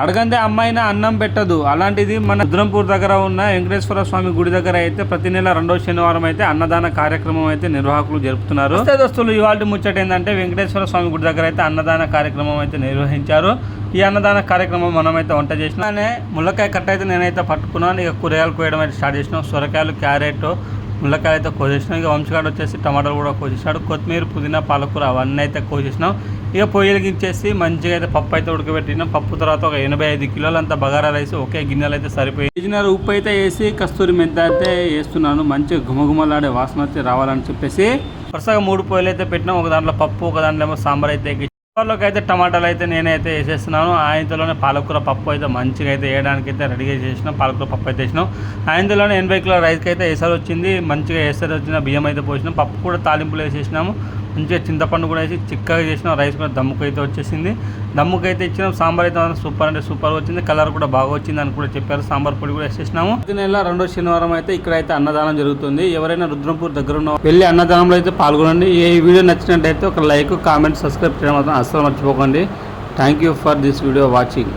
అడగందే అమ్మాయిన అన్నం పెట్టదు. అలాంటిది మన రుద్రంపూర్ దగ్గర ఉన్న వెంకటేశ్వర స్వామి గుడి దగ్గర అయితే ప్రతి నెల రెండో శనివారం అయితే అన్నదాన కార్యక్రమం అయితే నిర్వాహకులు జరుపుతున్నారు. దోస్తులు ఇవాళ ముచ్చట ఏంటంటే వెంకటేశ్వర స్వామి గుడి దగ్గర అయితే అన్నదాన కార్యక్రమం అయితే నిర్వహించారు. ఈ అన్నదాన కార్యక్రమం మనమైతే వంట చేసినానే ముల్లకాయ కట్ట అయితే నేనైతే పట్టుకున్నాను. ఇక కూరగాయలు కోయడం అయితే స్టార్ట్ చేసినాం. సొరకాయలు క్యారెట్ ముల్లకాయ అయితే కోసేసినాం ఇక వంశగాడు వచ్చేసి టమాటాలు కూడా కోసేసాడు కొత్తిమీర పుదీనా పాలకూర అవన్నీ అయితే కోసేసినాం ఇక పొయ్యిలకించేసి మంచిగా అయితే పప్పు అయితే ఉడకబెట్టినాం. పప్పు తర్వాత ఒక ఎనభై ఐదు కిలోలు అంత బగారా రైస్ ఒకే గిన్నెలు అయితే సరిపోయి ఇంజనీర్ ఉప్పు అయితే వేసి కస్తూరి మెంత అయితే వేస్తున్నాను. మంచిగా గుమగుమలాడే వాసన వచ్చి రావాలని చెప్పేసి. వరుసగా మూడు పొయ్యిలు అయితే పెట్టినాం. ఒక దాంట్లో పప్పు ఒక దాంట్లో ఏమో సాంబార్ అయితే కుక్కర్లోకి అయితే టమాటాలు అయితే నేనైతే వేసేస్తున్నాను. ఆయనతోనే పాలకూర పప్పు అయితే మంచిగా అయితే వేయడానికి అయితే రెడీగా చేసినాం. పాలకూర పప్పు అయితే వేసినాం. ఆయనతోనే ఎనభై కిలో రైస్కి అయితే వేసారి వచ్చింది. మంచిగా వేసారి వచ్చిన బియ్యం అయితే పోసినాం. పప్పు కూడా తాలింపులు వేసేసినాము. మంచిగా చింతపండు కూడా వేసి చిక్కగా చేసినాం. రైస్ కూడా దమ్ముకు అయితే వచ్చేసింది. దమ్ముకు అయితే ఇచ్చినాం. సాంబార్ అయితే సూపర్ అంటే సూపర్ వచ్చింది. కలర్ కూడా బాగా వచ్చింది అని కూడా చెప్పారు. సాంబార్ పొడి కూడా వేసేసినాము. ప్రతి నెల రెండో శనివారం అయితే ఇక్కడ అయితే అన్నదానం జరుగుతుంది. ఎవరైనా రుద్రంపూర్ దగ్గర ఉన్న వెళ్ళి అన్నదానంలో అయితే పాల్గొనండి. ఈ వీడియో నచ్చినట్టయితే ఒక లైక్ కామెంట్ సబ్స్క్రైబ్ చేయడం మాత్రం అస్సలు మర్చిపోకండి. Thank you for this video watching